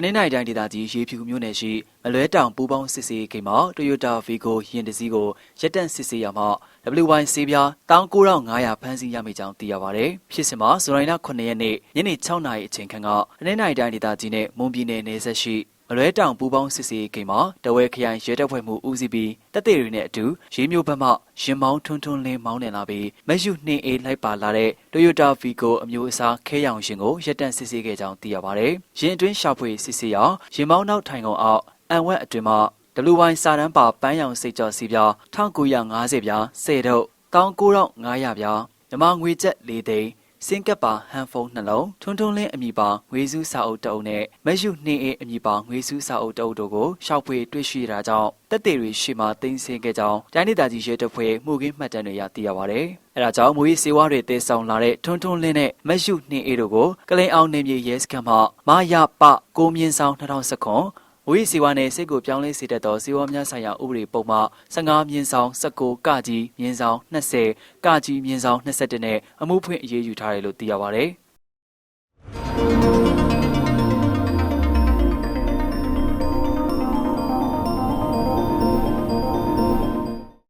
တနင်္လာရီတိုင်းဒေသကြီးရေဖြူမြို့နယ်ရှိမလွဲတောင်ပူပေါင်းစစ်စေးဂိမ်းမှာ Toyota Vigo ယာဉ်တစ်စီးကိုရက်တန့်စစ်ဆေးရမှာ WY ဆေးပြား19500ဖမ်းဆီးရမိကြောင်းသိရပါဗျ။ဖြစ်စဉ်မှာဇူလိုင်လ9ရက်နေ့ညနေ6နာရီအချိန်ခန့်ကတနင်္လာရီတိုင်းဒေသကြီးနဲ့မွန်ပြည်နယ်နယ်စပ်ရှိ မလွဲတောင်ပူပေါင်းစစ်စေးဂိမ်းမှာတဝဲခရိုင်ရဲတပ်ဖွဲ့မှုဦးစီးပြီးတပ်သေးတွေနဲ့အတူရေးမျိုးဘက်မှရင်မောင်းထွန်းထွန်းလင်းမောင်းနေလာပြီးမက်ယူ 2A လိုက်ပါလာတဲ့ Toyota Vigo အမျိုးအစားခဲရောင်ရှင်ကိုရက်တန့်စစ်ဆေးခဲ့ကြောင်းသိရပါတယ်။ရင်အတွင်းရှာဖွေစစ်ဆေးရာရင်မောင်းနောက်ထိုင်ကုန်အောက်အန်ဝက်အတွင်မှ WY စာတန်းပါပန်းရောင်စိတ်ကြော်စီပြား1950ပြား10ထုတ်19500ပြားမြမငွေကျပ်၄သိန်း စင်ကပ်ပါဟန်ဖုန်းနှလုံးထွန်းထွန်းလင်းအမည်ပါငွေစုစာအုပ်တအုပ်နဲ့မက်ယူနှင်းအေးအမည်ပါငွေစုစာအုပ်တအုပ်တို့ကိုရှောက်ဖွေတွေ့ရှိတာကြောင့်တက်သေးတွေရှေ့မှာတင်ဆင်ခဲ့ကြောင်းတိုင်းဒေသကြီးရဲတပ်ဖွဲ့မှုခင်းမှတ်တမ်းတွေရသိရပါဗျ။အဲဒါကြောင့်မူရေးစေဝါတွေတည်ဆောင်လာတဲ့ထွန်းထွန်းလင်းနဲ့မက်ယူနှင်းအေးတို့ကိုကလိန်အောင်နေမြေရဲစခန်းမှမာရပကိုမြင့်ဆောင်2019 ဝိစီဝါနယ်စိတ်ကိုပြောင်းလဲစေတတ်သောစီဝါများဆိုင်ရာဥပဒေပုံမှ15မြင်းဆောင်19ကကြီးမြင်းဆောင်20ကကြီးမြင်းဆောင်21နဲ့အမှုဖွင့်အရေးယူထားတယ်လို့သိရပါဗျ။